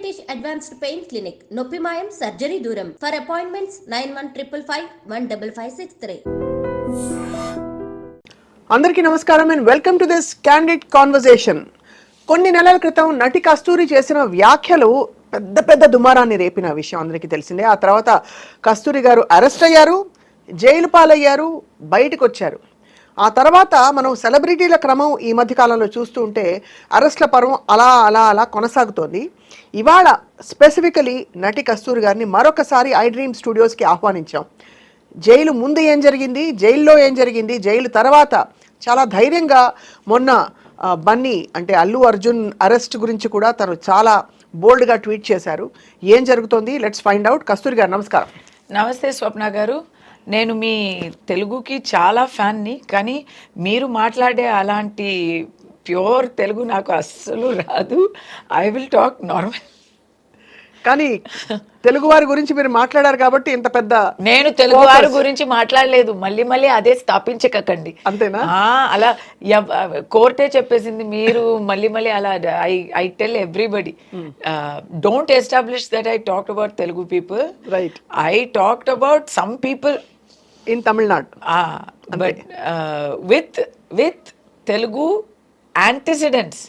British advanced pain clinic నొప్పి మాయం surgery దూరం for appointments nine one triple five one double five six three అందరికీ నమస్కారం and welcome to this candid conversation కొన్ని నెలల క్రితం నటి కస్తూరి చేసిన వ్యాఖ్యలు పెద్ద పెద్ద దుమారాన్ని రేపిన విషయం అందరికీ తెలిసిందే. ఆ తర్వాత కస్తూరి గారు అరెస్ట్ అయ్యారు జైలు పాలయ్యారు బయటకు వచ్చారు ఆ తర్వాత మనం సెలబ్రిటీల క్రమం ఈ మధ్య కాలంలో చూస్తూ ఉంటే అరెస్ట్ల పర్వం అలా అలా అలా కొనసాగుతోంది. ఇవాళ స్పెసిఫికలీ నటి కస్తూరి గారిని మరొకసారి ఐ డ్రీమ్ స్టూడియోస్కి ఆహ్వానించాం. జైలు ముందు ఏం జరిగింది? జైల్లో ఏం జరిగింది? జైలు తర్వాత చాలా ధైర్యంగా మొన్న బన్నీ అంటే అల్లు అర్జున్ అరెస్ట్ గురించి కూడా తను చాలా బోల్డ్గా ట్వీట్ చేశారు. ఏం జరుగుతోంది? లెట్స్ ఫైండ్ అవుట్ కస్తూరి గారు నమస్కారం. నమస్తే స్వప్న గారు. నేను మీ తెలుగుకి చాలా ఫ్యాన్ని కానీ మీరు మాట్లాడే అలాంటి ప్యూర్ తెలుగు నాకు అస్సలు రాదు. I will talk normal. కానీ తెలుగు వారి గురించి మీరు మాట్లాడారు కాబట్టి ఇంత పెద్ద నేను తెలుగు వారి గురించి మాట్లాడలేదు. మళ్ళీ మళ్ళీ అదే స్థాపించకండి. అంతేనా? అలా కోర్టే చెప్పేసింది మీరు మళ్ళీ మళ్ళీ అలా I I tell everybody. Don't establish that I talked about Telugu people right I talked about some people in Tamil Nadu but with with Telugu antecedents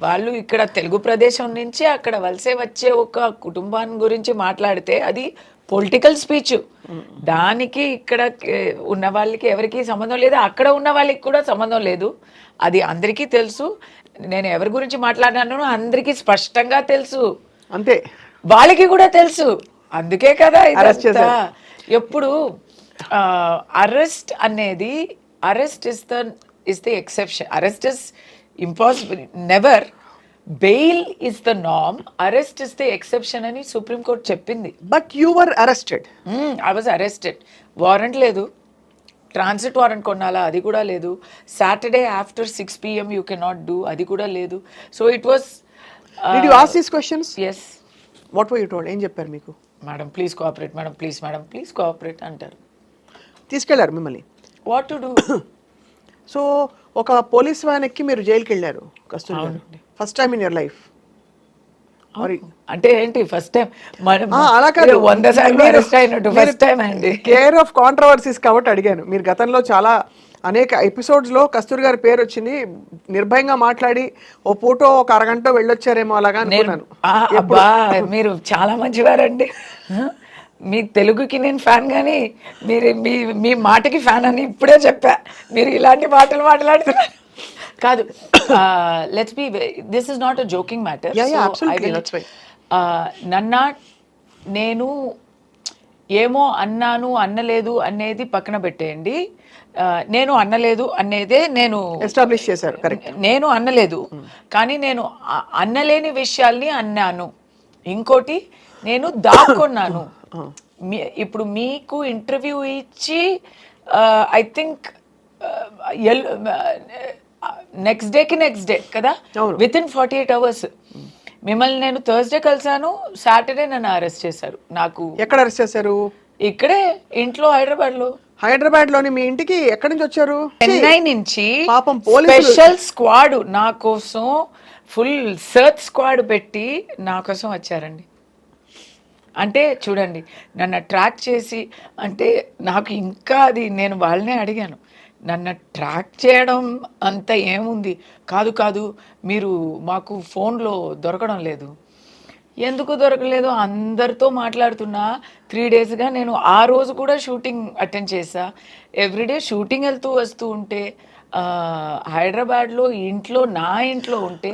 వాళ్ళు ఇక్కడ తెలుగు ప్రదేశం నుంచి అక్కడ వలసే వచ్చే ఒక కుటుంబాన్ని గురించి మాట్లాడితే అది పొలిటికల్ స్పీచ్ దానికి ఇక్కడ ఉన్న వాళ్ళకి ఎవరికి సంబంధం లేదు. అక్కడ ఉన్న వాళ్ళకి కూడా సంబంధం లేదు. అది అందరికీ తెలుసు. నేను ఎవరి గురించి మాట్లాడినానో అందరికీ స్పష్టంగా తెలుసు. అంతే. వాళ్ళకి కూడా తెలుసు. అందుకే కదా. ఎప్పుడు అరెస్ట్ అనేది arrest is the is the exception arrest is impossible never bail is the NAM arrest is the exception అని సుప్రీంకోర్టు చెప్పింది. But you were arrested I was arrested warrant లేదు. ట్రాన్సిట్ వారెంట్ కొనాలా అది కూడా లేదు. Saturday after six PM you can not do అది కూడా లేదు. So it was you ask these questions yes what were you told ఏం చెప్పారు మీకు? Madam please cooperate madam please madam please cooperate అంటారు. తీసుకెళ్ళారు మిమ్మల్ని. వాట్ టు డూ సో ఒక పోలీస్ వ్యాన్ ఎక్కి మీరు జైలుకి వెళ్ళారు Kasturi garu first time in your life అంటే ఏంటి ఫస్ట్ టైం అలా కాదు. వంద సార్లు ఫస్ట్ టైం అండి. కేర్ ఆఫ్ కాంట్రవర్సీస్ కాబట్టి అడిగాను. మీరు గతంలో చాలా అనేక ఎపిసోడ్స్లో కస్తూరి గారి పేరు వచ్చింది. నిర్భయంగా మాట్లాడి ఓ పూటో ఒక అరగంట వెళ్ళొచ్చారేమో అలాగా అనుకున్నాను. మీరు చాలా మంచివారండి. మీ తెలుగుకి నేను ఫ్యాన్ కానీ మీరు మీ మీ మాటకి ఫ్యాన్ అని ఇప్పుడే చెప్పా. మీరు ఇలాంటి మాటలు మాట్లాడుతున్నారు. కాదు let's be this is not a joking matter. నన్న నేను ఏమో అన్నాను అన్నలేదు అనేది పక్కన పెట్టేయండి. నేను అన్నలేదు అనేదే నేను ఎస్టాబ్లిష్ చేశారు కరెక్ట్ నేను అన్నలేదు. కానీ నేను అన్నలేని విషయాల్ని అన్నాను. ఇంకోటి నేను దాక్కున్నాను. ఇప్పుడు మీకు ఇంటర్వ్యూ ఇచ్చి ఐ థింక్ నెక్స్ట్ డేకి నెక్స్ట్ డే కదా. With in forty eight hours మిమ్మల్ని నేను థర్స్డే కలిసాను సాటర్డే నన్ను అరెస్ట్ చేశారు. నాకు ఎక్కడ అరెస్ట్ చేశారు? ఇక్కడే ఇంట్లో హైదరాబాద్లో. హైదరాబాద్లోని మీ ఇంటికి ఎక్కడి నుంచి వచ్చారు? చెన్నై నుంచి పాపం స్పెషల్ స్క్వాడ్ నా కోసం ఫుల్ సర్చ్ స్క్వాడ్ పెట్టి నా కోసం వచ్చారండి. అంటే చూడండి నన్ను ట్రాక్ చేసి అంటే నాకు ఇంకా అది నేను వాళ్ళనే అడిగాను. నన్ను ట్రాక్ చేయడం అంత ఏముంది? కాదు కాదు మీరు మాకు ఫోన్లో దొరకడం లేదు. ఎందుకు దొరకలేదు? అందరితో మాట్లాడుతున్నా. త్రీ డేస్గా నేను ఆ రోజు కూడా షూటింగ్ అటెండ్ చేశా. ఎవ్రీడే షూటింగ్ వెళ్తూ వస్తూ ఉంటే హైదరాబాద్లో ఇంట్లో నా ఇంట్లో ఉంటే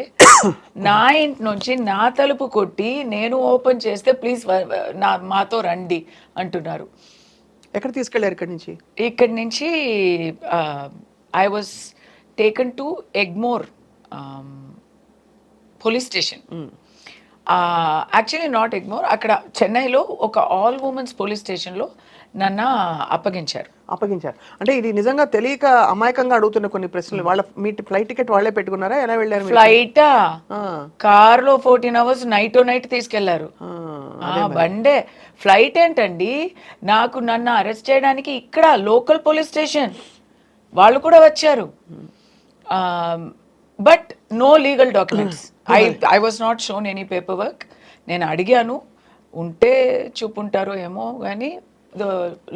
నా ఇంటి నుంచి నా తలుపు కొట్టి నేను ఓపెన్ చేస్తే ప్లీజ్ నా మాతో రండి అంటున్నారు. ఎక్కడ తీసుకెళ్ళారు ఇక్కడి నుంచి? ఇక్కడి నుంచి I was taken to Egmore police station actually not Egmore అక్కడ చెన్నైలో ఒక ఆల్ ఉమెన్స్ పోలీస్ స్టేషన్లో నన్ను అప్పగించారు. అప్పగించారు. అంటే ఇది నిజంగా తెలియక అమాయకంగా అడుగుతున్న కొన్ని ప్రశ్నలు. వాళ్ళ మీ ఫ్లైట్ టికెట్ వాళ్ళే పెట్టుకున్నారా? ఎలా వెళ్ళారు? ఫ్లైటా ఆ, కార్లో ఫోర్టీన్ అవర్స్ నైట్ నైట్ తీసుకెళ్ళారు. బండే. ఫ్లైట్ ఏంటండి? నాకు నన్ను అరెస్ట్ చేయడానికి ఇక్కడ లోకల్ పోలీస్ స్టేషన్ వాళ్ళు కూడా వచ్చారు. But no legal documents. I I was not shown any paperwork. నేను అడిగాను. ఉంటే చూపుంటారో ఏమో కానీ the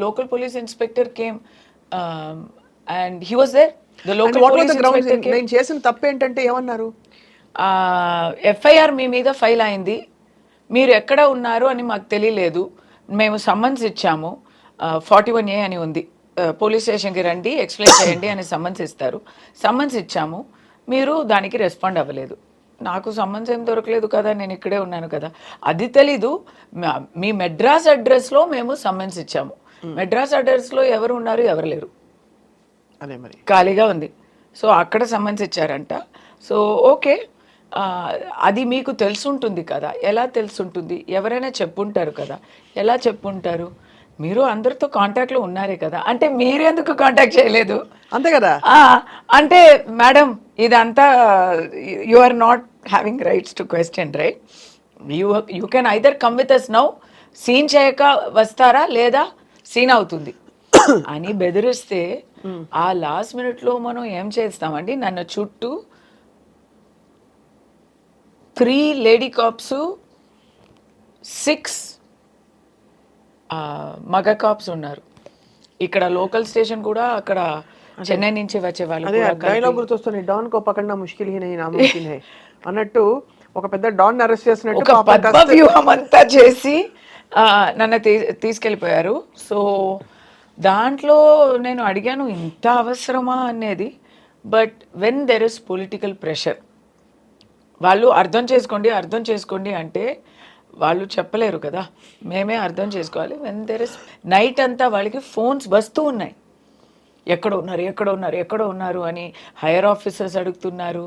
local police inspector came and he was there the And what were police the grounds? Inspector came నేను చేసిన తప్పు ఏంటంటే ఏమన్నారు ఎఫ్ఐఆర్ మీ మీద ఫైల్ అయింది. మీరు ఎక్కడ ఉన్నారు అని మాకు తెలియలేదు. మేము సమ్మన్స్ ఇచ్చాము. ఫార్టీ వన్ ఏ అని ఉంది. పోలీస్ స్టేషన్కి రండి ఎక్స్ప్లెయిన్ చేయండి అని సమ్మన్స్ ఇస్తారు. సమ్మన్స్ ఇచ్చాము. మీరు దానికి రెస్పాండ్ అవ్వలేదు. నాకు సమ్మన్స్ ఏం దొరకలేదు కదా నేను ఇక్కడే ఉన్నాను కదా. అది తెలీదు. మా- మెడ్రాస్ అడ్రస్లో మేము సమ్మన్స్ ఇచ్చాము. మెడ్రాస్ అడ్రస్లో ఎవరు ఉన్నారు ఎవరు లేరు. అదే మరి. ఖాళీగా ఉంది. సో అక్కడ సమ్మన్స్ ఇచ్చారంట. So okay. అది మీకు తెలుసుంటుంది కదా. ఎలా తెలుసుంటుంది? ఎవరైనా చెప్పుంటారు కదా. ఎలా చెప్పుంటారు? మీరు అందరితో కాంటాక్ట్లో ఉన్నారే కదా. అంటే మీరు ఎందుకు కాంటాక్ట్ చేయలేదు? అంతే కదా? అంటే మేడం ఇదంతా you are not having rights to question right you you can either come with us now scene చేయక వస్తారా లేదా సీన్ అవుతుంది. అని బెదిరిస్తే ఆ లాస్ట్ మినిట్లో మనం ఏం చేస్తామండి? నన్ను చుట్టూ త్రీ లేడీ కాప్స్ సిక్స్ మగ కాప్స్ ఉన్నారు. ఇక్కడ లోకల్ స్టేషన్ కూడా అక్కడ చెన్నై నుంచి వచ్చే వాళ్ళు అదే డైలాగ్ గుర్తొస్తుంది don co పకడ్నా Mushkil he Nahi నాముమ్కిన్ high అన్నట్టు ఒక పెద్ద డాన్ అరెస్ట్ చేసినట్టు ఒక వ్యూహం అంతా చేసి నన్ను తీసుకెళ్ళిపోయారు. సో దాంట్లో నేను అడిగాను ఇంత అవసరమా? అనేది. But when there is political pressure వాళ్ళు అర్థం చేసుకోండి అర్థం చేసుకోండి అంటే వాళ్ళు చెప్పలేరు కదా. మేమే అర్థం చేసుకోవాలి. వెన్ దెర్ ఇస్ నైట్ అంతా వాళ్ళకి ఫోన్స్ వస్తూ ఉన్నాయి. ఎక్కడ ఉన్నారు ఎక్కడ ఉన్నారు ఎక్కడ ఉన్నారు అని హైయర్ ఆఫీసర్స్ అడుగుతున్నారు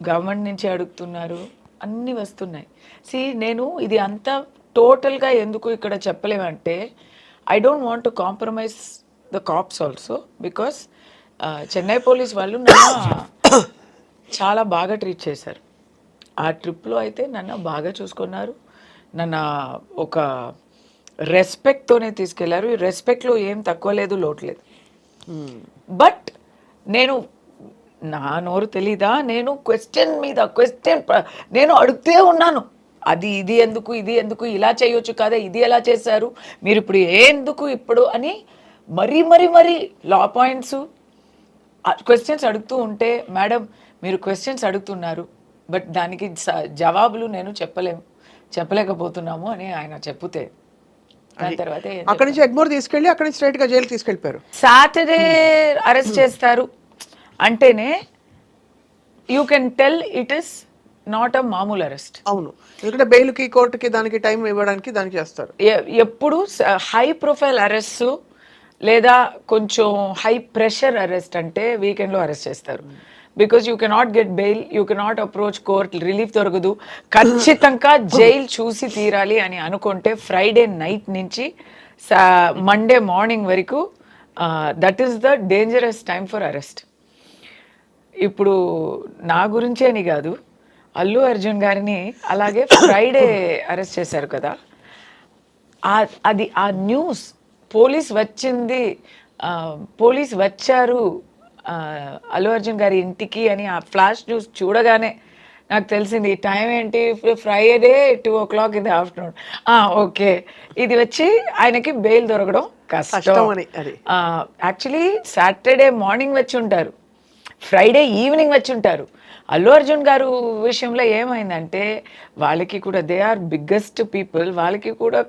గవర్నమెంట్ నుంచి అడుగుతున్నారు అన్నీ వస్తున్నాయి. సి నేను ఇది అంతా టోటల్గా ఎందుకు ఇక్కడ చెప్పలేమంటే I don't want to compromise the cops also because Chennai police వాళ్ళు నన్ను చాలా బాగా ట్రీట్ చేశారు. ఆ ట్రిప్లో అయితే నన్ను బాగా చూసుకున్నారు. నన్ను ఒక రెస్పెక్ట్తోనే తీసుకెళ్ళారు. ఈ రెస్పెక్ట్లో ఏం తక్కువ లేదు లోటు లేదు. బట్ నేను నా నోరు తెలీదా? నేను క్వశ్చన్ మీద క్వశ్చన్ నేను అడుగుతూ ఉన్నాను. అది ఇది ఎందుకు ఇది ఎందుకు ఇలా చేయొచ్చు కదా ఇది ఎలా చేశారు మీరు ఇప్పుడు ఎందుకు ఇప్పుడు అని మరీ మరీ మరీ లా పాయింట్స్ క్వశ్చన్స్ అడుగుతూ ఉంటే మేడం మీరు క్వశ్చన్స్ అడుగుతున్నారు బట్ దానికి జవాబులు నేను చెప్పలేము చెప్పలేకపోతున్నాము అని ఆయన చెప్పుతే అక్కడి నుంచి ఎగ్మోర్ తీసుకెళ్ళి అక్కడి నుంచి స్ట్రైట్గా జైలు తీసుకెళ్ళిపోయారు. సాటర్డే అరెస్ట్ చేస్తారు. అంటేనే you can tell it is not a మామూలు అరెస్ట్. అవును. ఎందుకంటే బెయిల్కి కోర్టుకి దానికి టైం ఇవ్వడానికి దానికి చేస్తారు. ఎప్పుడు హై ప్రొఫైల్ అరెస్ట్ లేదా కొంచెం హై ప్రెషర్ అరెస్ట్ అంటే వీకెండ్లో అరెస్ట్ చేస్తారు. Because you cannot get bail you cannot approach court relief దొరకదు. ఖచ్చితంగా జైలు చూసి తీరాలి అని అనుకుంటే ఫ్రైడే నైట్ నుంచి మండే మార్నింగ్ వరకు that is the dangerous time for arrest ఇప్పుడు నా గురించే అని కాదు అల్లు అర్జున్ గారిని అలాగే ఫ్రైడే అరెస్ట్ చేశారు కదా. అది ఆ న్యూస్ పోలీస్ వచ్చింది పోలీస్ వచ్చారు అల్లు అర్జున్ గారి ఇంటికి అని ఆ ఫ్లాష్ న్యూస్ చూడగానే నాకు తెలిసింది ఈ టైం ఏంటి? Friday two o'clock in the afternoon. Okay. ఇది వచ్చి ఆయనకి బెయిల్ దొరకడం కష్టం. అని యాక్చువల్లీ సాటర్డే మార్నింగ్ వచ్చి ఉంటారు ఫ్రైడే ఈవినింగ్ వచ్చి ఉంటారు. అల్లు అర్జున్ గారు విషయంలో ఏమైందంటే వాళ్ళకి కూడా దే ఆర్ బిగ్గెస్ట్ పీపుల్. వాళ్ళకి కూడా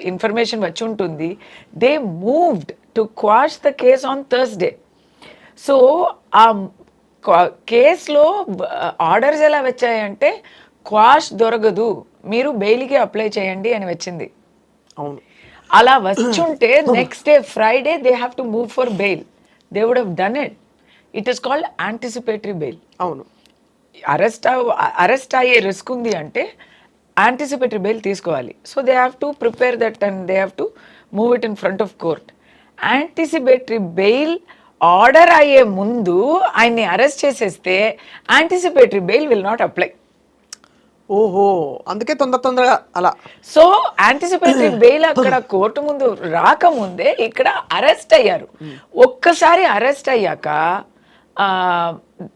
ఇన్ఫర్మేషన్ వచ్చి ఉంటుంది. They moved to quash the case on Thursday. So ఆ కేసులో ఆర్డర్స్ ఎలా వచ్చాయంటే క్వాష్ దొరకదు మీరు బెయిల్కి అప్లై చేయండి అని వచ్చింది. అవును. అలా వచ్చుంటే next day Friday they have to move for bail they would have done it it is called anticipatory bail అవును. అరెస్ట్ అరెస్ట్ అయ్యే రిస్క్ ఉంది అంటే యాంటిసిపేటరీ బెయిల్ తీసుకోవాలి. So they have to prepare that and they have to move it in front of court anticipatory bail order అయ్యే ముందు ఆయన్ని arrest చేసేస్తే anticipatory bail will not apply ఓహో అందుకే తొందర తొందరగా అలా. సో యాంటిసిపేటరీ బెయిల్ అక్కడ కోర్టు ముందు రాకముందే ఇక్కడ అరెస్ట్ అయ్యారు. ఒక్కసారి అరెస్ట్ అయ్యాక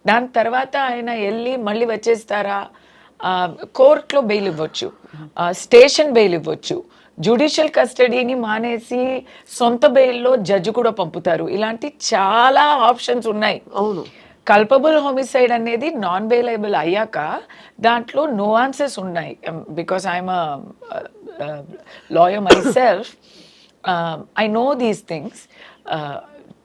దాని తర్వాత ఆయన వెళ్ళి మళ్ళీ వచ్చేస్తారా? కోర్టులో బెయిల్ ఇవ్వచ్చు. స్టేషన్ బెయిల్ ఇవ్వచ్చు. జ్యుడిషియల్ కస్టడీని మానేసి సొంత బెయిల్లో జడ్జి కూడా పంపుతారు. ఇలాంటి చాలా ఆప్షన్స్ ఉన్నాయి. అవును. కల్పబుల్ హోమిసైడ్ అనేది నాన్ బెయిలబుల్ అయ్యాక దాంట్లో నోఆన్సెస్ ఉన్నాయి. Um, because I'm lawyer myself I know these things.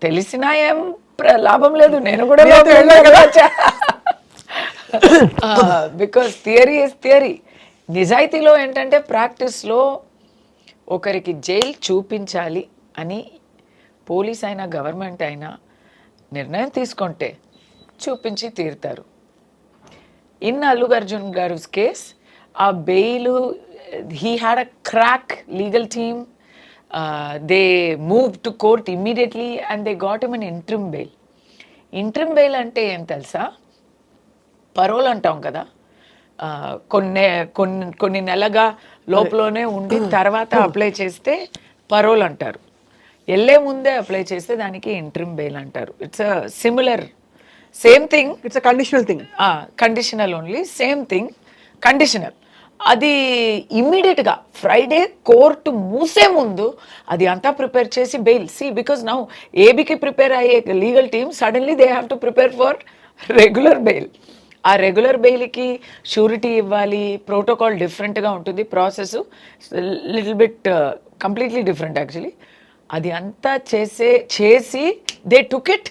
తెలిసినా ఏం లాభం లేదు. నేను కూడా? Because theory is theory. నిజాయితీలో ఏంటంటే ప్రాక్టీస్లో ఒకరికి జైలు చూపించాలి అని పోలీస్ అయినా గవర్నమెంట్ అయినా నిర్ణయం తీసుకుంటే చూపించి తీరుతారు. ఇన్ అల్లు అర్జున్ గారు కేస్ ఆ bail he had a crack legal team they move to court immediately and they got him an interim bail interim bail అంటే ఏం తెలుసా? పరోల్ అంటాం కదా. కొన్ని కొన్ని కొన్ని నెలగా లోపలనే ఉండి తర్వాత అప్లై చేస్తే పరోల్ అంటారు. వెళ్ళే ముందే అప్లై చేస్తే దానికి ఇంట్రిమ్ బెయిల్ అంటారు. It's similar same thing. It's a conditional thing. Conditional only same thing conditional. అది ఇమ్మీడియట్గా ఫ్రైడే కోర్టు మూసే ముందు అది అంతా ప్రిపేర్ చేసి బెయిల్. సి బికాస్ నౌ ఏబీకి ప్రిపేర్ అయ్యే legal team suddenly they have to prepare for regular bail ఆ రెగ్యులర్ బెయిల్కి షూరిటీ ఇవ్వాలి ప్రోటోకాల్ డిఫరెంట్గా ఉంటుంది process little bit completely different actually అది అంతా చేసే చేసి దే టుక్ ఇట్